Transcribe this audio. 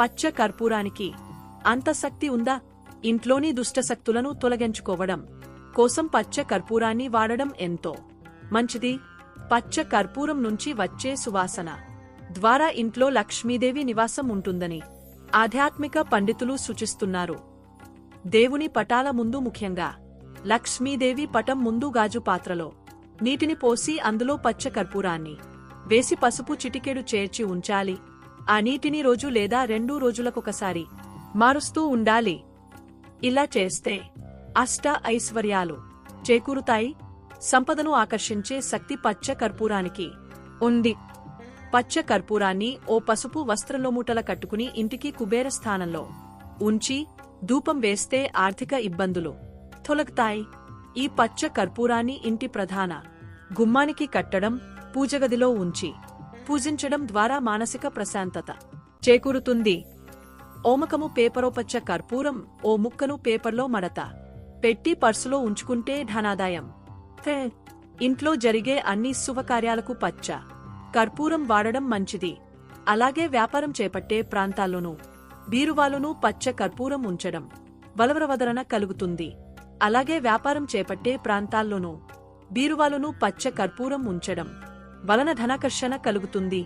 పచ్చ కర్పూరానికి అంత శక్తి ఉందా? ఇంట్లోని దుష్టశక్తులను తొలగించుకోవడం కోసం పచ్చ కర్పూరాన్ని వాడడం ఎంతో మంచిది. పచ్చ కర్పూరం నుంచి వచ్చే సువాసన ద్వారా ఇంట్లో లక్ష్మీదేవి నివాసం ఉంటుందని ఆధ్యాత్మిక పండితులు సూచిస్తున్నారు. దేవుని పటాల ముందు ముఖ్యంగా లక్ష్మీదేవి పటం ముందు గాజు పాత్రలో నీటిని పోసి అందులో పచ్చ కర్పూరాన్ని వేసి పసుపు చిటికెడు చేర్చి ఉంచాలి. ఆ నీటిని రోజు లేదా రెండు రోజులకొకసారి మారుస్తూ ఉండాలి. ఇలా చేస్తే అష్ట ఐశ్వర్యాలు చేకూరుతాయి. సంపదను ఆకర్షించే శక్తి పచ్చ కర్పూరానికి ఉంది. పచ్చ కర్పూరాన్ని ఓ పసుపు వస్త్రంలో మూటల కట్టుకుని ఇంటికి కుబేర స్థానంలో ఉంచి ధూపం వేస్తే ఆర్థిక ఇబ్బందులు తొలగుతాయి. ఈ పచ్చ కర్పూరాన్ని ఇంటి ప్రధాన గుమ్మానికి కట్టడం పూజగదిలో ఉంచి పూజించడం ద్వారా మానసిక ప్రశాంతత. చేకూరుతుంది. ఓమకము పేపరో పచ్చ కర్పూరం ఓ ముక్కను పేపర్లో మడత. పెట్టి పర్సులో ఉంచుకుంటే ధనాదాయం. ఇంట్లో జరిగే అన్ని శుభకార్యాలకు పచ్చ. కర్పూరం వాడడం మంచిది. అలాగే వ్యాపారం చేపట్టే ప్రాంతాల్లోనూ బీరువాలోనూ పచ్చ కర్పూరం ఉంచడం బలవరవదరణ కలుగుతుంది. అలాగే వ్యాపారం చేపట్టే ప్రాంతాల్లోనూ బీరువాలోనూ పచ్చ కర్పూరం ఉంచడం వలన ధనాకర్షణ కలుగుతుంది.